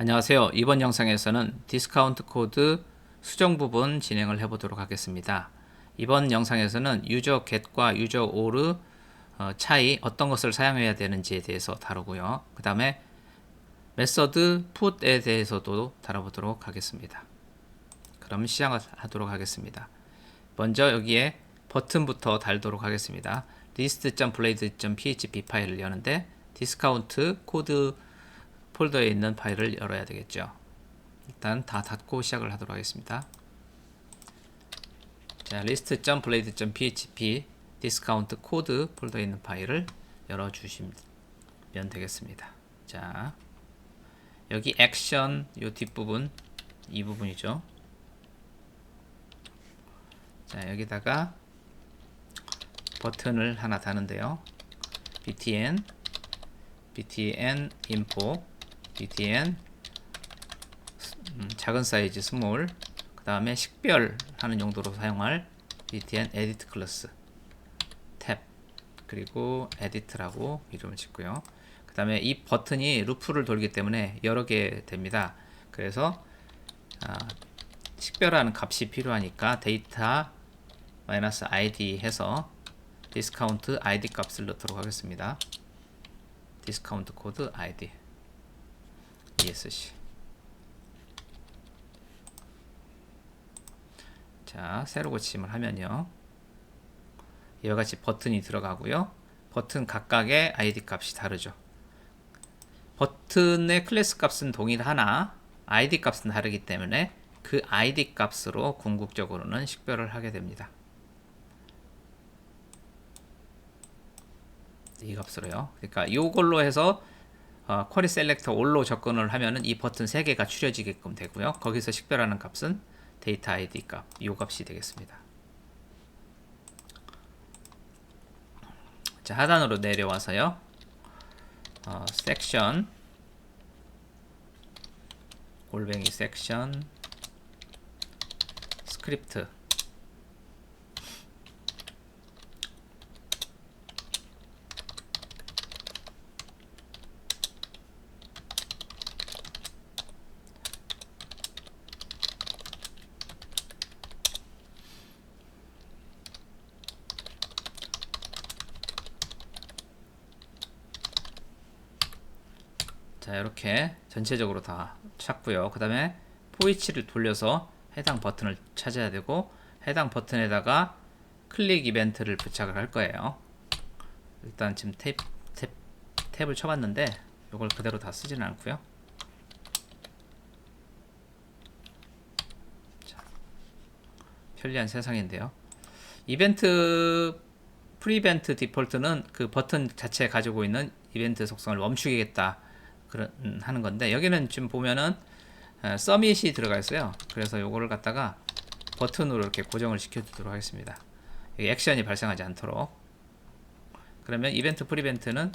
안녕하세요. 이번 영상에서는 디스카운트 코드 수정 부분 진행을 해보도록 하겠습니다. 이번 영상에서는 유저 get과 유저 all 어, 차이 어떤 것을 사용해야 되는지에 대해서 다루고요. 그 다음에 메서드 put에 대해서도 다뤄보도록 하겠습니다. 그럼 시작하도록 하겠습니다. 먼저 여기에 버튼부터 달도록 하겠습니다. list.blade.php 파일을 여는데 디스카운트 코드 폴더에 있는 파일을 열어야 되겠죠. 일단 다 닫고 시작을 하도록 하겠습니다. 자, list.blade.php 디스카운트 코드 폴더에 있는 파일을 열어 주시면 되겠습니다. 자, 여기 액션 요 뒷부분 이 부분이죠. 자, 여기다가 버튼을 하나 다는데요. btn btn info btn 음, 작은 사이즈 스몰. 그 다음에 식별하는 용도로 사용할 btn edit 클래스 탭 그리고 edit라고 이름을 짓고요. 그 다음에 이 버튼이 루프를 돌기 때문에 여러 개 됩니다. 그래서 아, 식별하는 값이 필요하니까 데이터 id 해서 디스카운트 id 값을 넣도록 하겠습니다. 디스카운트 코드 id ESC 자 새로 고침을 하면요. 이와 같이 버튼이 들어가고요. 버튼 각각의 ID 값이 다르죠. 버튼의 클래스 값은 동일하나 ID 값은 다르기 때문에 그 ID 값으로 궁극적으로는 식별을 하게 됩니다. 이 값으로요. 그러니까 이걸로 해서 어, 쿼리 셀렉터 올로 접근을 하면은 이 버튼 3개가 추려지게끔 되고요. 거기서 식별하는 값은 데이터 아이디 값, 이 값이 되겠습니다. 자, 하단으로 내려와서요. 어, 섹션 골뱅이 섹션 스크립트 이렇게 전체적으로 다 찾고요. 그 다음에 포이치를 돌려서 해당 버튼을 찾아야 되고 해당 버튼에다가 클릭 이벤트를 부착을 할 거예요. 일단 지금 탭, 탭, 탭을 쳐봤는데 이걸 그대로 다 쓰지는 않고요. 자, 편리한 세상인데요. 이벤트 프리벤트 디폴트는 그 버튼 자체에 가지고 있는 이벤트 속성을 멈추겠다 그런 음, 하는 건데 여기는 지금 보면은 어, 서밋이 들어가 있어요. 그래서 요거를 갖다가 버튼으로 이렇게 고정을 시켜 주도록 하겠습니다. 액션이 발생하지 않도록. 그러면 이벤트 프리벤트는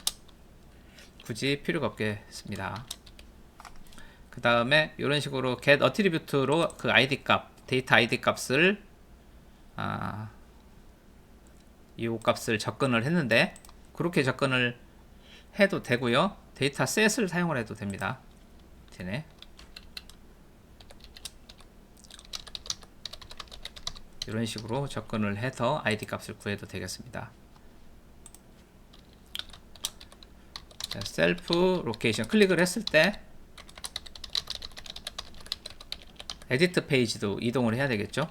굳이 필요가 없겠습니다. 그 다음에 이런 식으로 get attribute로 그 id 값, 데이터 id 값을 아, 이 값을 접근을 했는데 그렇게 접근을 해도 되고요. 데이터 셋을 사용을 해도 됩니다. 되네. 이런 식으로 접근을 해서 id 값을 구해도 되겠습니다. 자, 셀프 로케이션 클릭을 했을 때 에디트 페이지도 이동을 해야 되겠죠?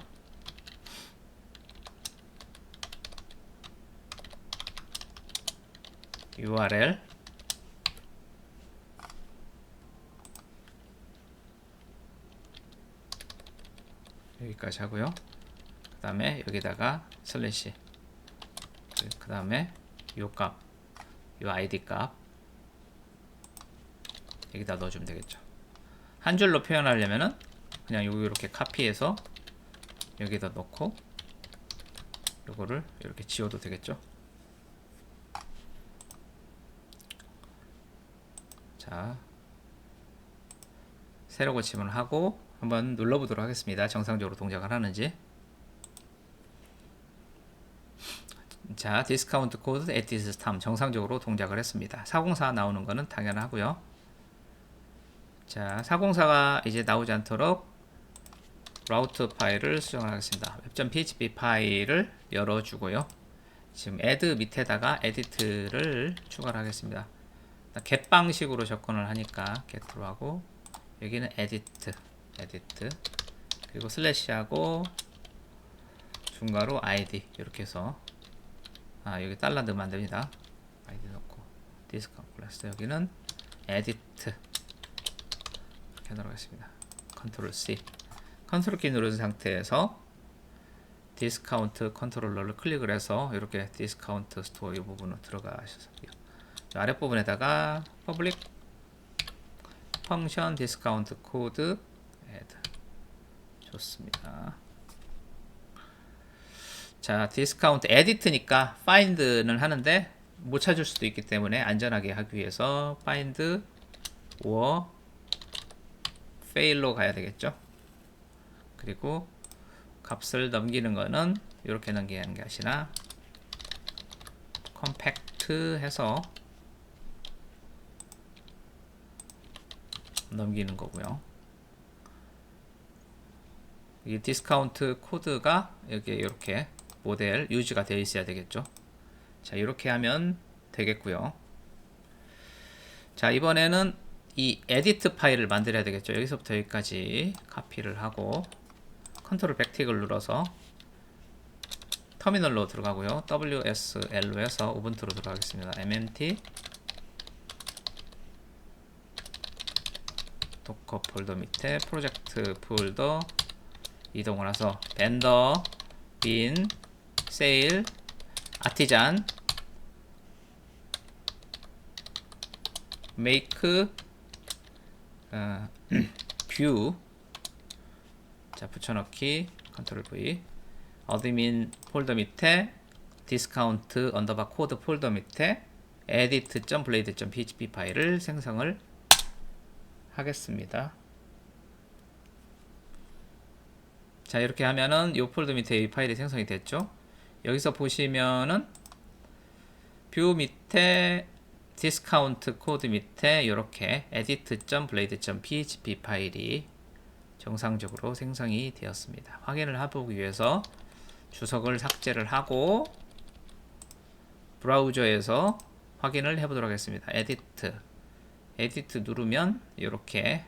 여기까지 하고요. 그 다음에 여기다가 슬래시 그 다음에 요 값, 요 id 값 여기다 넣어주면 되겠죠. 한 줄로 표현하려면은 그냥 여기 이렇게 카피해서 여기다 넣고 요거를 이렇게 지워도 되겠죠. 자, 새로 고침을 하고 한번 눌러보도록 하겠습니다. 정상적으로 동작을 하는지. 자, 디스카운트 코드 에티스 탐 정상적으로 동작을 했습니다. 404 나오는 거는 당연하고요. 자, 404가 이제 나오지 않도록 라우트 파일을 수정을 하겠습니다. web.php 파일을 열어주고요. 지금 add 밑에다가 edit를 추가를 하겠습니다. get 방식으로 접근을 하니까 get로 하고 여기는 edit, edit. 그리고 슬래시하고 중괄호 id 이렇게 해서. 아 여기 달러 넣으면 안 됩니다. id 넣고 디스카운트 클래스 여기는 edit. 이렇게 하도록하겠습니다. 컨트롤 C. 컨트롤 키 누른 상태에서 디스카운트 컨트롤러를 클릭을 해서 이렇게 디스카운트 스토어 이 부분으로 들어가셔서 아랫 부분에다가 퍼블릭 펑션 디스카운트 코드 애드 좋습니다. 자, 디스카운트 에디트니까 find는 하는데 못 찾을 수도 있기 때문에 안전하게 하기 위해서 find or fail로 가야 되겠죠. 그리고 값을 넘기는 거는 이렇게 넘기는 게 아니라 컴팩트 해서 넘기는 거고요. 이 디스카운트 코드가 여기 이렇게 모델 유지가 되어 있어야 되겠죠. 자, 이렇게 하면 되겠고요. 자, 이번에는 이 에디트 파일을 만들어야 되겠죠. 여기서부터 여기까지 카피를 하고 컨트롤 백틱을 눌러서 터미널로 들어가고요. WSL로 해서 우분투로 들어가겠습니다. MMT 도커 폴더 밑에 프로젝트 폴더 이동을 해서 벤더 빈 세일 아티잔 메이크 어, 뷰 자, 붙여넣기 컨트롤 V 어드민 폴더 밑에 디스카운트 언더바 코드 폴더 밑에 edit.blade.php 파일을 생성을 하겠습니다. 자, 이렇게 하면은 이 폴더 밑에 이 파일이 생성이 됐죠. 여기서 보시면은 뷰 밑에 디스카운트 코드 밑에 이렇게 edit.blade.php 파일이 정상적으로 생성이 되었습니다. 확인을 해보기 위해서 주석을 삭제를 하고 브라우저에서 확인을 해보도록 하겠습니다. 에디트 에디트 누르면 이렇게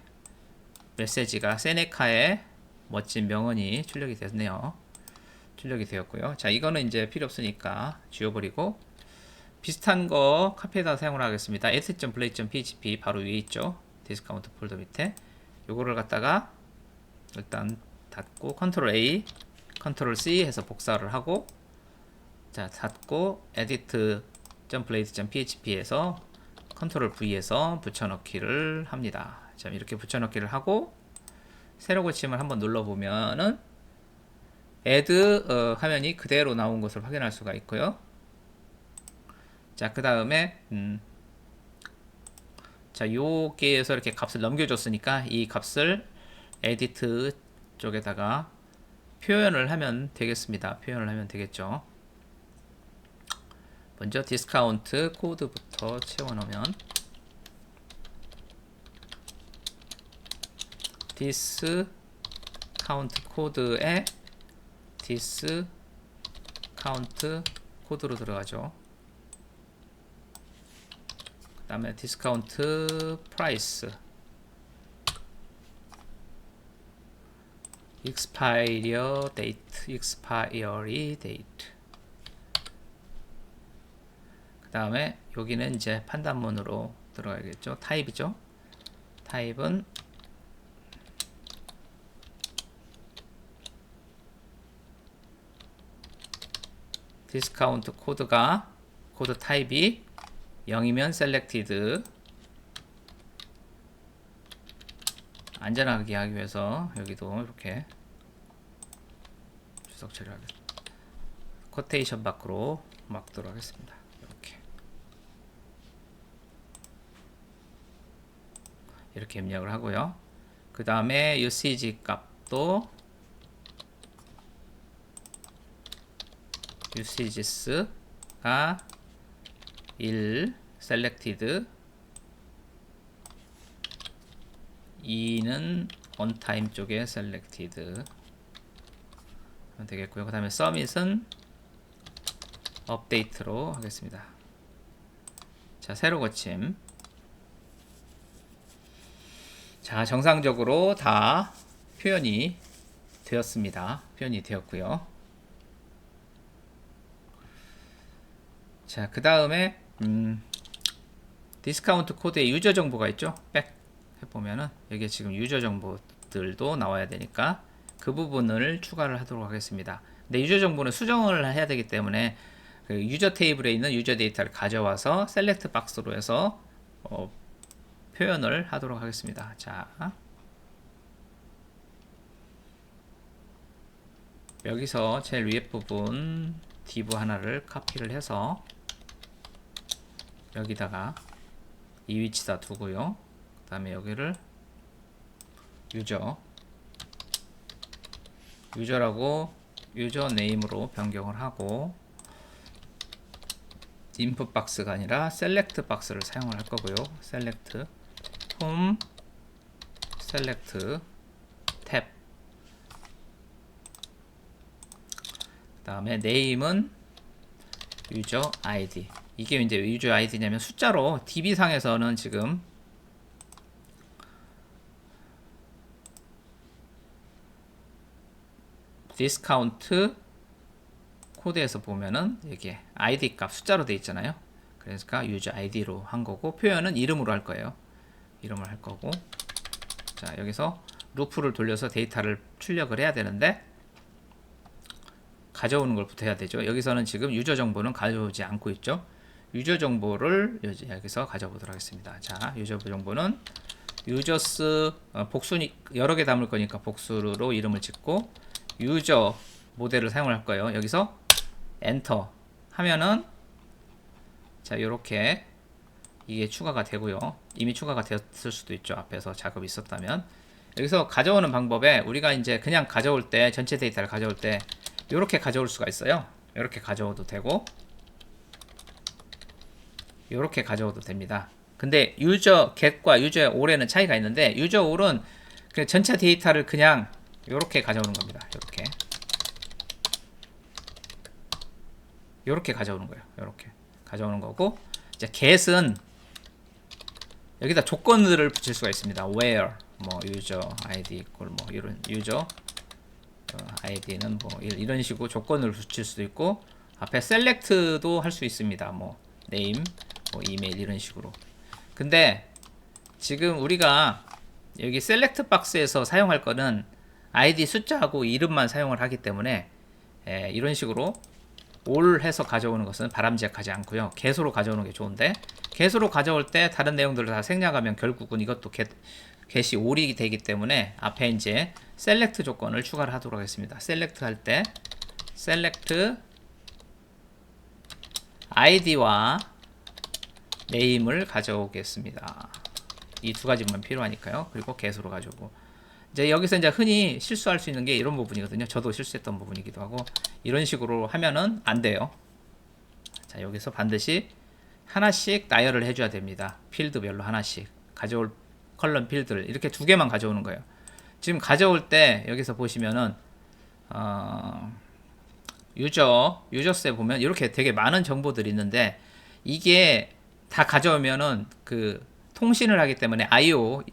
메시지가 세네카의 멋진 명언이 출력이 됐네요. 출력이 되었고요. 자, 이거는 이제 필요 없으니까 지워버리고 비슷한 거 카피에다 사용을 하겠습니다. edit.play.php 바로 위에 있죠. 디스카운트 폴더 밑에 요거를 갖다가 일단 닫고 컨트롤 A, 컨트롤 C 해서 복사를 하고 자 닫고 edit.blade.php에서 컨트롤 V에서 붙여넣기를 합니다. 자 이렇게 붙여넣기를 하고 새로 고침을 한번 눌러보면은 add 어, 화면이 그대로 나온 것을 확인할 수가 있고요. 자 그 다음에 음, 자 여기에서 이렇게 값을 넘겨줬으니까 이 값을 에디트 쪽에다가 표현을 하면 되겠습니다. 표현을 하면 되겠죠. 먼저 디스카운트 코드부터 채워넣으면 디스카운트 코드에 디스카운트 코드로 들어가죠. 그 다음에 디스카운트 프라이스 expire date, expiry date. 그 다음에 여기는 이제 판단문으로 들어가야겠죠. 타입이죠. 타입은 디스카운트 코드가 코드 타입이 0이면 selected 안전하게 하기 위해서 여기도 이렇게 주석 처리하겠습니다. 코테이션 밖으로 막도록 하겠습니다. 이렇게 이렇게 입력을 하고요. 그 다음에 usage 값도 usages가 1 selected 2는 onTime 쪽에 selected 하면 되겠고요. 그 다음에 submit은 update로 하겠습니다. 자, 새로 고침. 자, 정상적으로 다 표현이 되었습니다. 표현이 되었고요. 자, 그 다음에 음, 디스카운트 코드에 유저 정보가 있죠. 백 해보면은 여기에 지금 유저 정보들도 나와야 되니까 그 부분을 추가를 하도록 하겠습니다. 근데 유저 정보는 수정을 해야 되기 때문에 그 유저 테이블에 있는 유저 데이터를 가져와서 셀렉트 박스로 해서 어, 표현을 하도록 하겠습니다. 자, 여기서 제일 위에 부분 div 하나를 카피를 해서 여기다가 이 위치다 두고요. 그 다음에 여기를 유저 유저라고 유저 네임으로 변경을 하고 인풋 박스가 아니라 셀렉트 박스를 사용을 할 거고요. 셀렉트 홈 셀렉트 탭 다음에 네임은 유저 아이디 이게 이제 왜 유저 아이디냐면 숫자로 DB 상에서는 지금 디스카운트 코드에서 보면은 이게 아이디 값 숫자로 되어 있잖아요. 그러니까 유저 아이디로 한 거고 표현은 이름으로 할 거예요. 이름을 할 거고 자 여기서 루프를 돌려서 데이터를 출력을 해야 되는데 가져오는 걸부터 해야 되죠. 여기서는 지금 유저 정보는 가져오지 않고 있죠. 유저 정보를 여기서 가져보도록 하겠습니다. 자, 유저 정보는 유저스 어, 복수 여러 개 담을 거니까 복수로 이름을 짓고 유저 모델을 사용할 거예요. 여기서 엔터 하면은 자, 이렇게 이게 추가가 되고요. 이미 추가가 되었을 수도 있죠. 앞에서 작업이 있었다면. 여기서 가져오는 방법에 우리가 이제 그냥 가져올 때 전체 데이터를 가져올 때 이렇게 가져올 수가 있어요. 이렇게 가져오도 되고 이렇게 가져오도 됩니다. 근데 유저 get과 유저 all에는 차이가 있는데 유저 그 전체 데이터를 그냥 이렇게 가져오는 겁니다. 이렇게 이렇게 가져오는 거예요. 이렇게 가져오는 거고 이제 get은 여기다 조건들을 붙일 수가 있습니다. where 뭐 user id equal 뭐 이런 user 아이디는 뭐 이런 식으로 조건을 붙일 수도 있고 앞에 select도 할 수 있습니다. 뭐 name, 뭐 이메일 이런 식으로. 근데 지금 우리가 여기 select 박스에서 사용할 거는 아이디 숫자하고 이름만 사용을 하기 때문에 에, 이런 식으로 all 해서 가져오는 것은 바람직하지 않고요. 개수로 가져오는 게 좋은데 개수로 가져올 때 다른 내용들을 다 생략하면 결국은 이것도 개, get이 all이 되기 때문에 앞에 이제 select 조건을 추가를 하도록 하겠습니다. select 할때 select id와 name을 가져오겠습니다. 이 두 가지만 필요하니까요. 그리고 get으로 가져오고 이제 여기서 이제 흔히 실수할 수 있는 게 이런 부분이거든요. 저도 실수했던 부분이기도 하고 이런 식으로 하면은 안 돼요. 자 여기서 반드시 하나씩 나열을 해줘야 됩니다. 필드별로 하나씩 가져올 컬럼 필드를 이렇게 두 개만 가져오는 거예요. 지금 가져올 때 여기서 보시면은 어, 유저 유저스에 보면 이렇게 되게 많은 정보들이 있는데 이게 다 가져오면은 그 통신을 하기 때문에 IO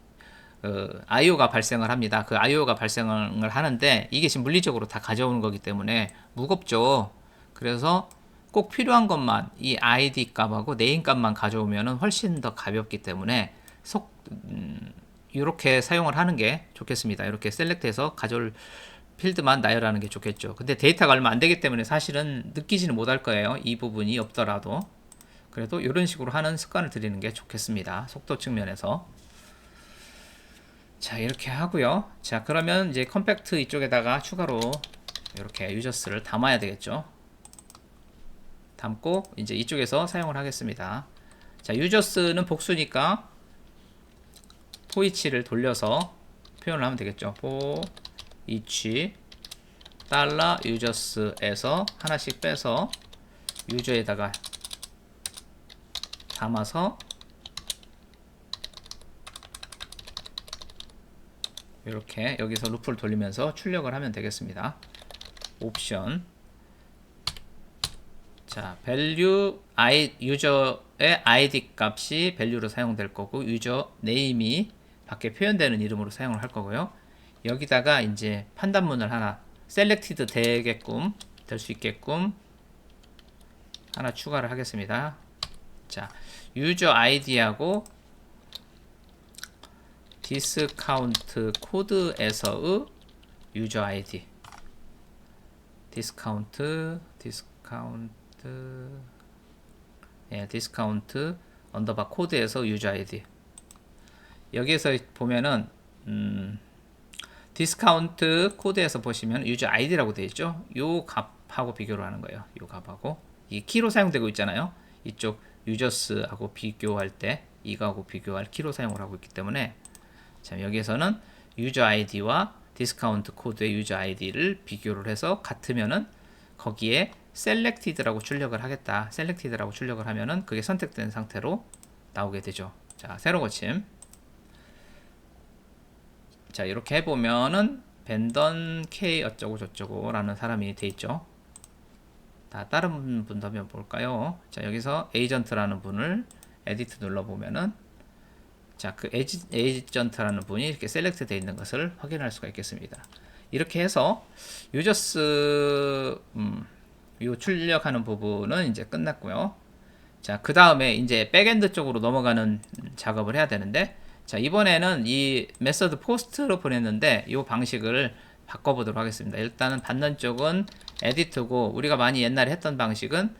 그 IO가 발생을 합니다. 그 IO가 발생을 하는데 이게 지금 물리적으로 다 가져오는 거기 때문에 무겁죠. 그래서 꼭 필요한 것만 이 ID 값하고 네임 값만 가져오면은 훨씬 더 가볍기 때문에 속 음, 이렇게 사용을 하는 게 좋겠습니다. 이렇게 셀렉트해서 가져올 필드만 나열하는 게 좋겠죠. 근데 데이터가 얼마 안 되기 때문에 사실은 느끼지는 못할 거예요. 이 부분이 없더라도. 그래도 이런 식으로 하는 습관을 들이는 게 좋겠습니다. 속도 측면에서. 자, 이렇게 하고요. 자, 그러면 이제 컴팩트 이쪽에다가 추가로 이렇게 유저스를 담아야 되겠죠. 담고 이제 이쪽에서 사용을 하겠습니다. 자, 유저스는 복수니까 포이치를 돌려서 표현을 하면 되겠죠. 포이치 달러 유저스에서 하나씩 빼서 유저에다가 담아서 이렇게 여기서 루프를 돌리면서 출력을 하면 되겠습니다. 옵션 자, value i 유저의 id 값이 value로 사용될 거고 유저 네임이 밖에 표현되는 이름으로 사용을 할 거고요. 여기다가 이제 판단문을 하나 selected 되게끔 될 수 있게끔 하나 추가를 하겠습니다. 자, 유저 아이디하고 디스카운트 코드에서의 유저 아이디 디스카운트 디스카운트 예, 디스카운트 언더바 코드에서 유저 아이디 여기에서 보면은 음, 디스카운트 코드에서 보시면 유저 아이디라고 되어 있죠. 요 값하고 비교를 하는 거예요. 요 값하고 이 키로 사용되고 있잖아요. 이쪽 유저스하고 비교할 때 이거하고 비교할 키로 사용을 하고 있기 때문에 자, 여기에서는 유저 아이디와 디스카운트 코드의 유저 아이디를 비교를 해서 같으면은 거기에 selected라고 출력을 하겠다. selected라고 출력을 하면은 그게 선택된 상태로 나오게 되죠. 자, 새로 고침. 자, 이렇게 해 보면은 벤던 K 어쩌고 저쩌고 라는 사람이 돼 있죠. 다 다른 분도 한번 볼까요? 자, 여기서 에이전트라는 분을 에디트 눌러 보면은 자, 그 에이지, 에이전트라는 분이 이렇게 셀렉트 되어 있는 것을 확인할 수가 있겠습니다. 이렇게 해서 유저스 음, 요 출력하는 부분은 이제 끝났고요. 자, 그 다음에 이제 백엔드 쪽으로 넘어가는 작업을 해야 되는데, 자, 이번에는 이 메서드 포스트로 보냈는데, 이 방식을 바꿔보도록 하겠습니다. 일단은 받는 쪽은 에디트고, 우리가 많이 옛날에 했던 방식은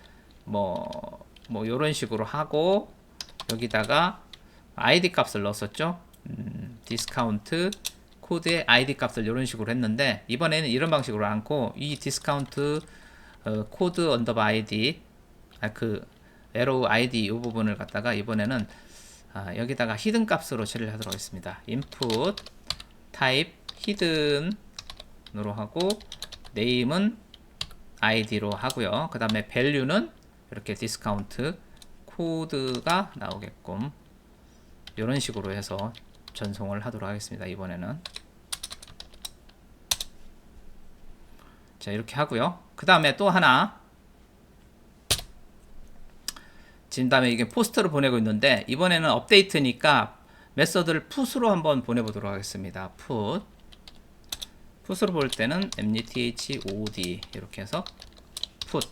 뭐, 뭐, 요런 식으로 하고, 여기다가 아이디 값을 넣었었죠. 음, 디스카운트 코드의 아이디 값을 이런 식으로 했는데 이번에는 이런 방식으로 않고 이 디스카운트 어, 코드 언더바 아이디 아, 그 에로우 아이디 이 부분을 갖다가 이번에는 아, 여기다가 히든 값으로 처리를 하도록 하겠습니다. input type hidden으로 하고 name은 id로 하고요. 그 다음에 value는 이렇게 디스카운트 코드가 나오게끔 이런 식으로 해서 전송을 하도록 하겠습니다. 이번에는 자 이렇게 하고요. 그 다음에 또 하나 다음에 이게 포스트를 보내고 있는데 이번에는 업데이트니까 메서드를 풋으로 한번 보내보도록 하겠습니다. put 풋으로 볼 때는 mthod 이렇게 해서 put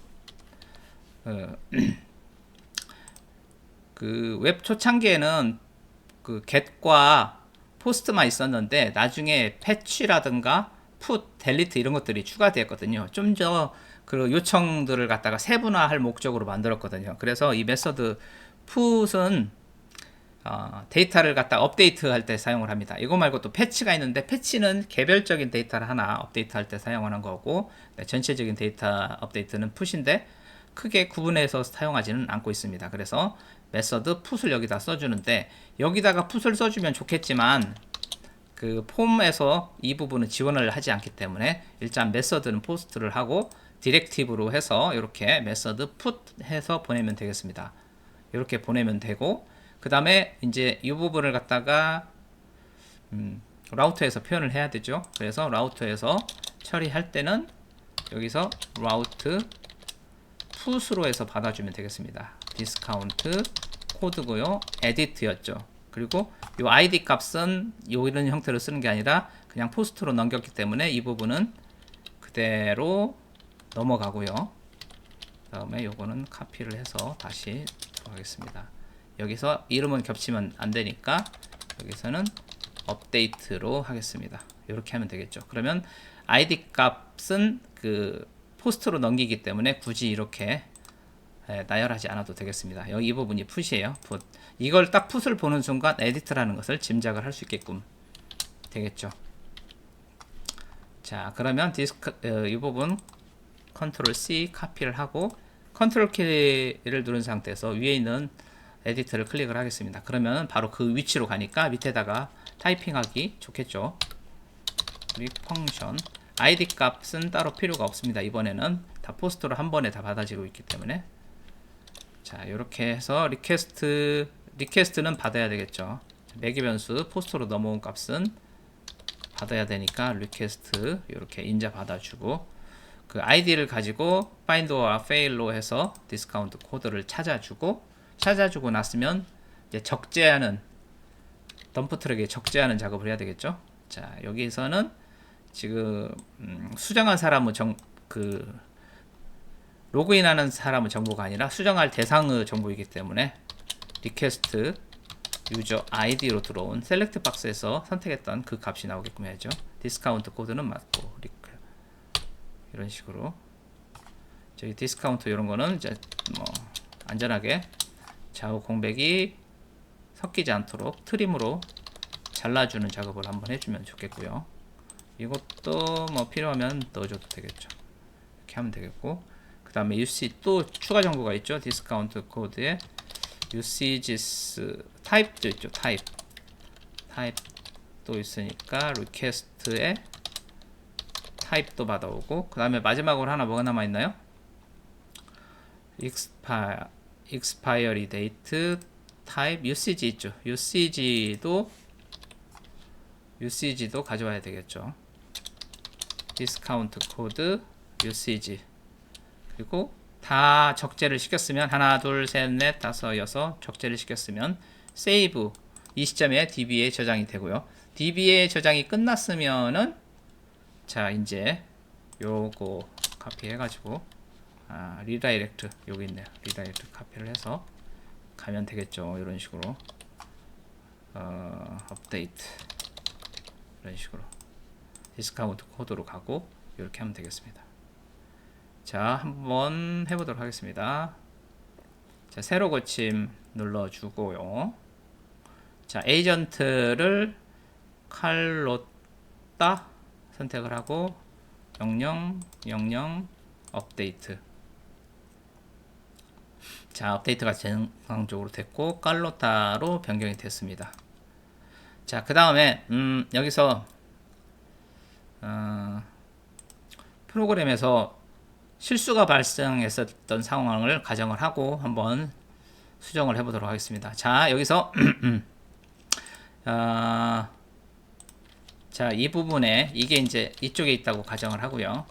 어, 그웹 초창기에는 그 get과 포스트만 있었는데 나중에 패치라든가 put, delete 이런 것들이 추가되었거든요. 좀 더 그 요청들을 갖다가 세분화할 목적으로 만들었거든요. 그래서 이 메서드 put은 어, 데이터를 갖다 업데이트할 때 사용을 합니다. 이거 말고 또 패치가 있는데 패치는 개별적인 데이터를 하나 업데이트할 때 사용하는 거고 네, 전체적인 데이터 업데이트는 풋인데 크게 구분해서 사용하지는 않고 있습니다. 그래서 메서드 풋을 여기다 써주는데 여기다가 풋을 써주면 좋겠지만 그 폼에서 이 부분은 지원을 하지 않기 때문에 일단 메서드는 포스트를 하고 디렉티브로 해서 이렇게 메서드 풋 해서 보내면 되겠습니다. 이렇게 보내면 되고 그 다음에 이제 이 부분을 갖다가 음, 라우터에서 표현을 해야 되죠. 그래서 라우터에서 처리할 때는 여기서 라우트 풋으로 해서 받아주면 되겠습니다. 디스카운트 코드고요. 에디트였죠. 그리고 이 id 값은 이런 형태로 쓰는 게 아니라 그냥 포스트로 넘겼기 때문에 이 부분은 그대로 넘어가고요. 다음에 요거는 카피를 해서 다시 들어가겠습니다. 여기서 이름은 겹치면 안 되니까 여기서는 업데이트로 하겠습니다. 이렇게 하면 되겠죠. 그러면 id 값은 그 포스트로 넘기기 때문에 굳이 이렇게 예, 나열하지 않아도 되겠습니다. 여기 이 부분이. 풋. 이걸 딱 풋을 보는 순간 에디트라는 것을 짐작을 할 수 있게끔 되겠죠. 자, 그러면 디스크 어, 이 부분 컨트롤 C 카피를 하고 컨트롤 키를 누른 상태에서 위에 있는 에디트를 클릭을 하겠습니다. 그러면 바로 그 위치로 가니까 밑에다가 타이핑하기 좋겠죠. 우리 펑션 id 값은 따로 필요가 없습니다. 이번에는 다 포스트로 한 번에 다 받아지고 있기 때문에 자 이렇게 해서 리퀘스트 리퀘스트는 받아야 되겠죠 매기 변수 포스트로 넘어온 값은 받아야 되니까 리퀘스트 이렇게 인자 받아주고 그 아이디를 가지고 find와 fail로 해서 디스카운트 코드를 찾아주고 찾아주고 났으면 이제 적재하는 덤프 트럭에 적재하는 작업을 해야 되겠죠. 자 여기서는 지금 음, 수정한 사람은 정, 그 로그인하는 사람은 정보가 아니라 수정할 대상의 정보이기 때문에 리퀘스트 유저 아이디로 들어온 셀렉트 박스에서 선택했던 그 값이 나오게끔 해야죠. 디스카운트 코드는 맞고 이런 식으로 저기 디스카운트 이런 거는 이제 뭐 안전하게 좌우 공백이 섞이지 않도록 트림으로 잘라주는 작업을 한번 해주면 좋겠고요. 이것도 뭐 필요하면 넣어줘도 되겠죠. 이렇게 하면 되겠고 그 다음에 UC 또 추가 정보가 있죠. 디스카운트 코드에 usages 타입도 있죠. 타입 타입도 있으니까 리퀘스트에 타입도 받아오고 그 다음에 마지막으로 하나 뭐가 남아 있나요? expire expiry date 타입 usage 있죠. usage도 usage도 가져와야 되겠죠. 디스카운트 코드 usage 그리고 다 적재를 시켰으면 하나 둘 셋 넷 다섯 여섯 적재를 시켰으면 세이브 이 시점에 DB에 저장이 되고요. DB에 저장이 끝났으면은 자 이제 요거 카피 해가지고 아, 리다이렉트 여기 있네요. 리다이렉트 카피를 해서 가면 되겠죠. 이런 식으로 어, 업데이트 이런 식으로 디스카운트 코드로 가고 이렇게 하면 되겠습니다. 자, 한번 해보도록 하겠습니다. 자, 새로 고침 눌러주고요. 자, 에이전트를 칼로 따 선택을 하고 명령, 명령, 업데이트. 자, 업데이트가 정상적으로 됐고 깔로타로 변경이 됐습니다. 자, 그 다음에 음, 여기서 어, 프로그램에서 실수가 발생했었던 상황을 가정을 하고 한번 수정을 해보도록 하겠습니다. 자, 여기서 어, 자, 이 부분에 이게 이제 이쪽에 있다고 가정을 하고요.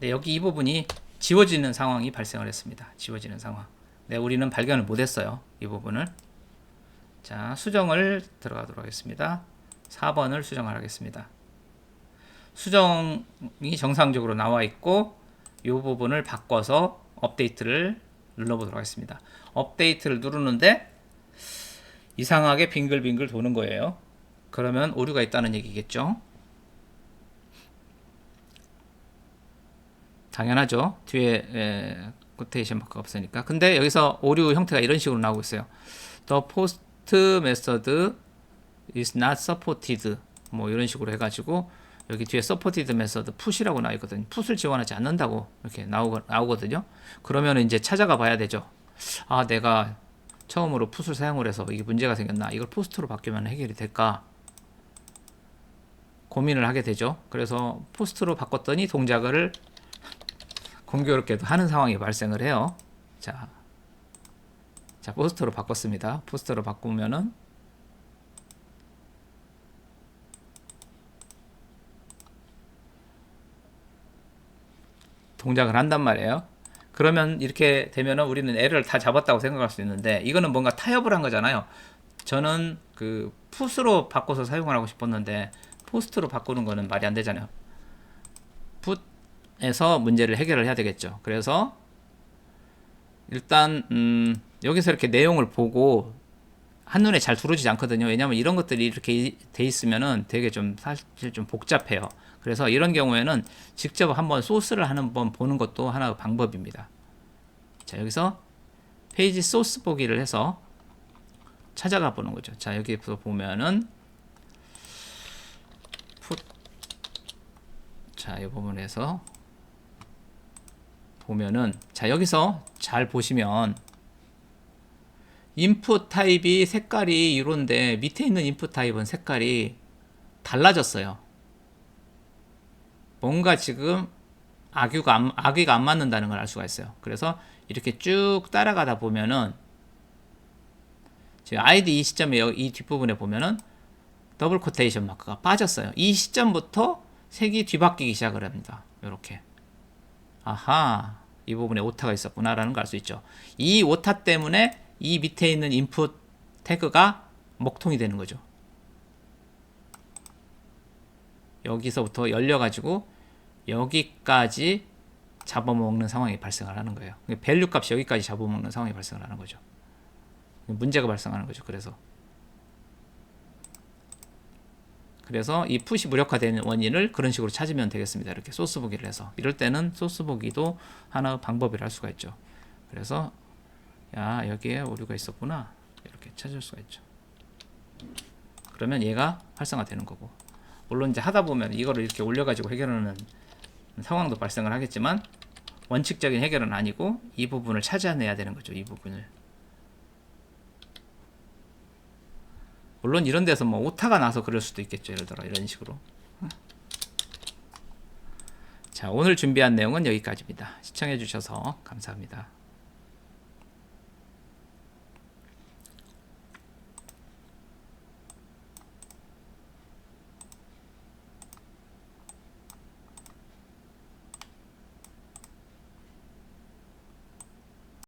네, 여기 이 부분이 지워지는 상황이 발생을 했습니다. 지워지는 상황. 네, 우리는 발견을 못했어요. 이 부분을. 자, 수정을 들어가도록 하겠습니다. 4번을 수정을 하겠습니다. 수정이 정상적으로 나와 있고 이 부분을 바꿔서 업데이트를 눌러보도록 하겠습니다. 업데이트를 누르는데 이상하게 빙글빙글 도는 거예요. 그러면 오류가 있다는 얘기겠죠. 당연하죠. 뒤에 에, 코테이션 마크가 없으니까. 근데 여기서 오류 형태가 이런 식으로 나오고 있어요. The post method is not supported. 뭐 이런 식으로 해가지고 여기 뒤에 supported method 푸시라고 나와 있거든요. 푸스를 지원하지 않는다고 이렇게 나오, 나오거든요. 그러면 이제 찾아가 봐야 되죠. 아, 내가 처음으로 푸스를 사용을 해서 이게 문제가 생겼나? 이걸 포스트로 바뀌면 해결이 될까? 고민을 하게 되죠. 그래서 포스트로 바꿨더니 동작을 공교롭게도 하는 상황이 발생을 해요. 자, 자 포스트로 바꿨습니다. 포스트로 바꾸면은 동작을 한단 말이에요. 그러면 이렇게 되면은 우리는 에러를 다 잡았다고 생각할 수 있는데 이거는 뭔가 타협을 한 거잖아요. 저는 그 풋으로 바꿔서 사용을 하고 싶었는데 포스트로 바꾸는 거는 말이 안 되잖아요. 풋에서 문제를 해결을 해야 되겠죠. 그래서 일단 음, 여기서 이렇게 내용을 보고 한눈에 잘 들어오지 않거든요. 왜냐하면 이런 것들이 이렇게 돼 있으면은 되게 좀 사실 좀 복잡해요. 그래서 이런 경우에는 직접 한번 소스를 한번 보는 것도 하나의 방법입니다. 자, 여기서 페이지 소스 보기를 해서 찾아가 보는 거죠. 자, 여기서 보면은 풋 자, 이 부분에서 보면은 자, 여기서 잘 보시면 인풋 타입이 색깔이 이런데 밑에 있는 인풋 타입은 색깔이 달라졌어요. 뭔가 지금 악유가 안, 악의가 안 맞는다는 걸 알 수가 있어요. 그래서 이렇게 쭉 따라가다 보면은 지금 아이디 이 시점에 이 뒷부분에 보면은 더블 코테이션 마크가 빠졌어요. 이 시점부터 색이 뒤바뀌기 시작을 합니다. 이렇게. 아하, 이 부분에 오타가 있었구나라는 걸 알 수 있죠. 이 오타 때문에 이 밑에 있는 인풋 태그가 먹통이 되는 거죠. 여기서부터 열려가지고 여기까지 잡아먹는 상황이 발생을 하는 거예요. 밸류 값이 여기까지 잡아먹는 상황이 발생을 하는 거죠. 문제가 발생하는 거죠. 그래서 그래서 이 푸시 무력화되는 원인을 그런 식으로 찾으면 되겠습니다. 이렇게 소스 보기를 해서 이럴 때는 소스 보기도 하나 방법이라 할 수가 있죠. 그래서 야 여기에 오류가 있었구나 이렇게 찾을 수가 있죠. 그러면 얘가 활성화되는 거고 물론 이제 하다 보면 이거를 이렇게 올려가지고 해결하는 상황도 발생을 하겠지만 원칙적인 해결은 아니고 이 부분을 찾아내야 되는 거죠. 이 부분을 물론 이런 데서 뭐 오타가 나서 그럴 수도 있겠죠. 예를 들어 이런 식으로. 자, 오늘 준비한 내용은 여기까지입니다. 시청해 주셔서 감사합니다.